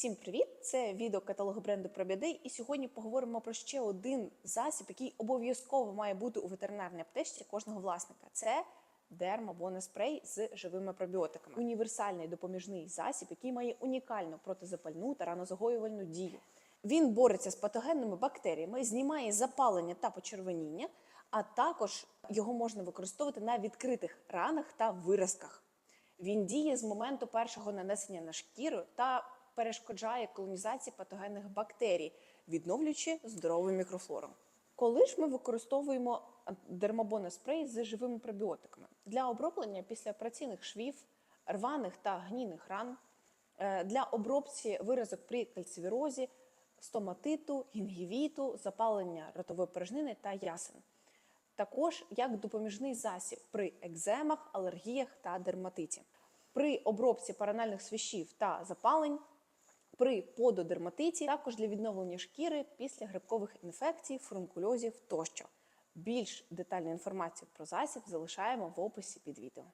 Всім привіт! Це відео каталогу бренду Пробідей. І сьогодні поговоримо про ще один засіб, який обов'язково має бути у ветеринарній аптечці кожного власника. Це дермабонеспрей з живими пробіотиками. Універсальний допоміжний засіб, який має унікальну протизапальну та ранозагоювальну дію. Він бореться з патогенними бактеріями, знімає запалення та почервоніння, а також його можна використовувати на відкритих ранах та виразках. Він діє з моменту першого нанесення на шкіру та перешкоджає колонізації патогенних бактерій, відновлюючи здорову мікрофлору. Коли ж ми використовуємо дермабоноспрей з живими пробіотиками для оброблення після операційних швів, рваних та гнійних ран, е, для обробці виразок при кальцивірозі, стоматиту, гінгівіту, запалення ротової порожнини та ясен. Також як допоміжний засіб при екземах, алергіях та дерматиті, при обробці паранальних свищів та запалень, при пододерматиті, також для відновлення шкіри після грибкових інфекцій, фурункульозів тощо. Більш детальну інформацію про засіб залишаємо в описі під відео.